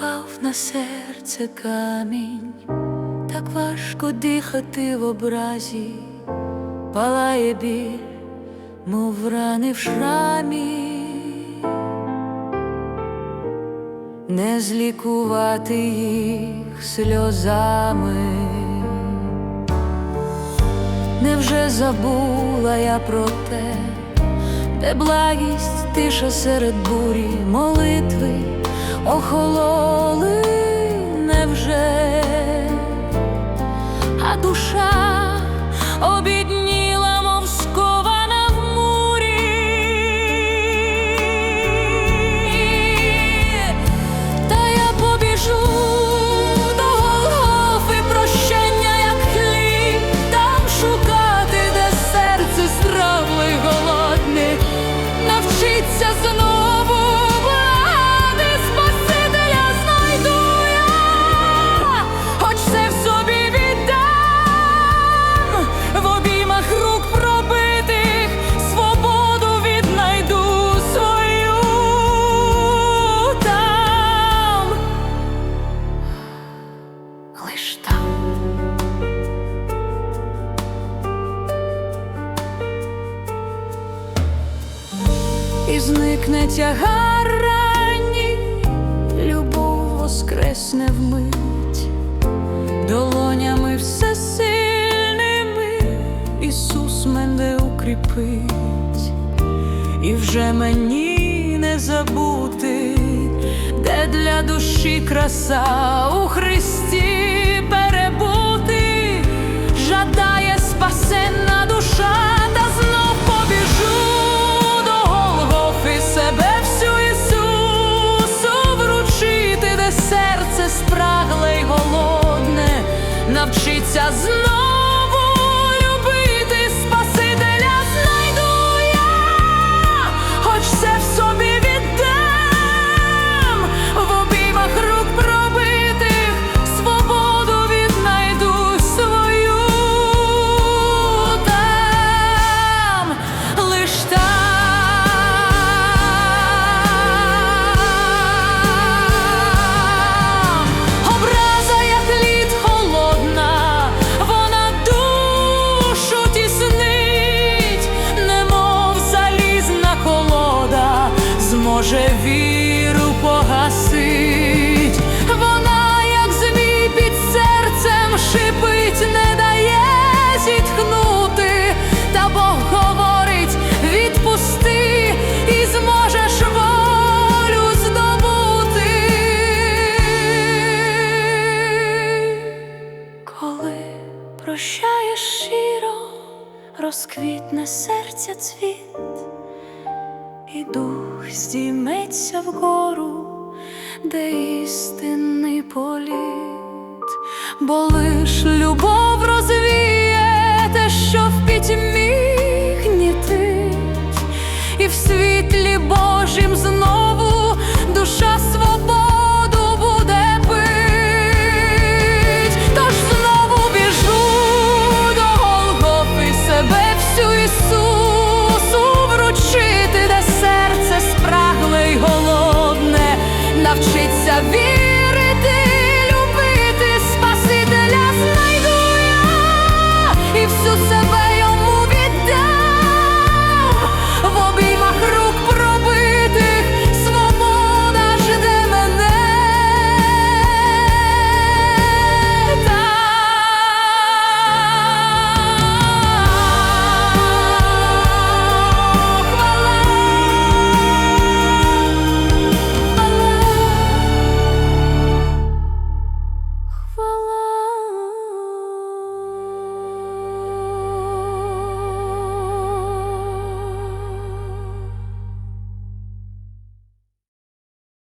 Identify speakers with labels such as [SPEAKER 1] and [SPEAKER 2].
[SPEAKER 1] Впав на серце камінь, так важко дихати в образі, палає біль, мов рани в шрамі, не злікувати їх сльозами. Невже забула я про те, де благість, тиша серед бурі, молитви охололи, душа обідніла, мов скована в мурі. Та я побіжу до Голгофи прощення, як хліб, там шукати, де серце стравле й голодне, навчиться І зникне тягар ранній, любов воскресне вмить, долонями всесильними Ісус мене укріпить, і вже мені не забути, де для душі краса у Христі навчиться знову зможе віру погасить. Вона, як змій під серцем шипить, не дає зітхнути, та Бог говорить, відпусти і зможеш волю здобути. Коли прощаєш щиро, розквітне серця цвіт, і дух здійметься вгору, де істинний політ, бо лиш любов vida.